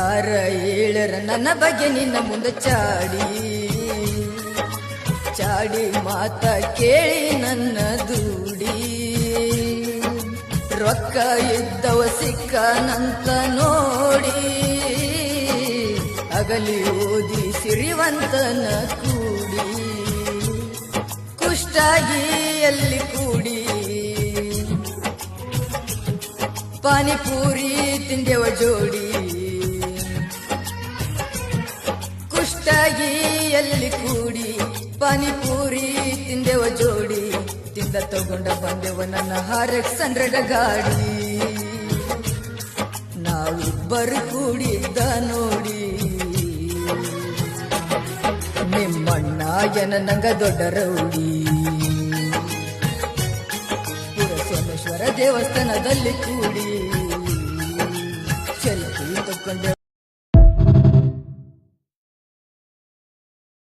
ಯಾರ ಹೇಳರ ನನ್ನ ಬಗ್ಗೆ ನಿನ್ನ ಮುಂದೆ ಚಾಡಿ. ಚಾಡಿ ಮಾತ ಕೇಳಿ ನನ್ನ ದೂಡಿ. ರೊಕ್ಕ ಇದ್ದವ ಸಿಕ್ಕನಂತ ನೋಡಿ. ಅಗಲಿ ಓದಿ ಸಿರಿವಂತನ ಕೂಡಿ. ಕುಷ್ಟಾಗಿ ಎಲ್ಲಿ ಕೂಡಿ. ಪಾನಿಪೂರಿ ತಿಂದೆವ ಜೋಡಿ. ಕುಷ್ಟಾಗಿ ಎಲ್ಲಿ ಕೂಡಿ ಪಾನಿಪೂರಿ ತಿಂದೆವ ಜೋಡಿ, ತಿಂದ ತಗೊಂಡ ಬಂದೆವ ನನ್ನ ಹಾರ ಸಂದ್ರದ ಗಾಡಿ. ನಾವಿಬ್ಬರು ಕೂಡಿದ್ದ ನೋಡಿ ನಿಮ್ಮಣ್ಣ ಜನ ನಂಗ ದೊಡ್ಡ ರೌಡಿ. ಸೋಮೇಶ್ವರ ದೇವಸ್ಥಾನದಲ್ಲಿ ಕೂಡಿ, ಸೆಲ್ಫಿ ತಕೊಂಡೆ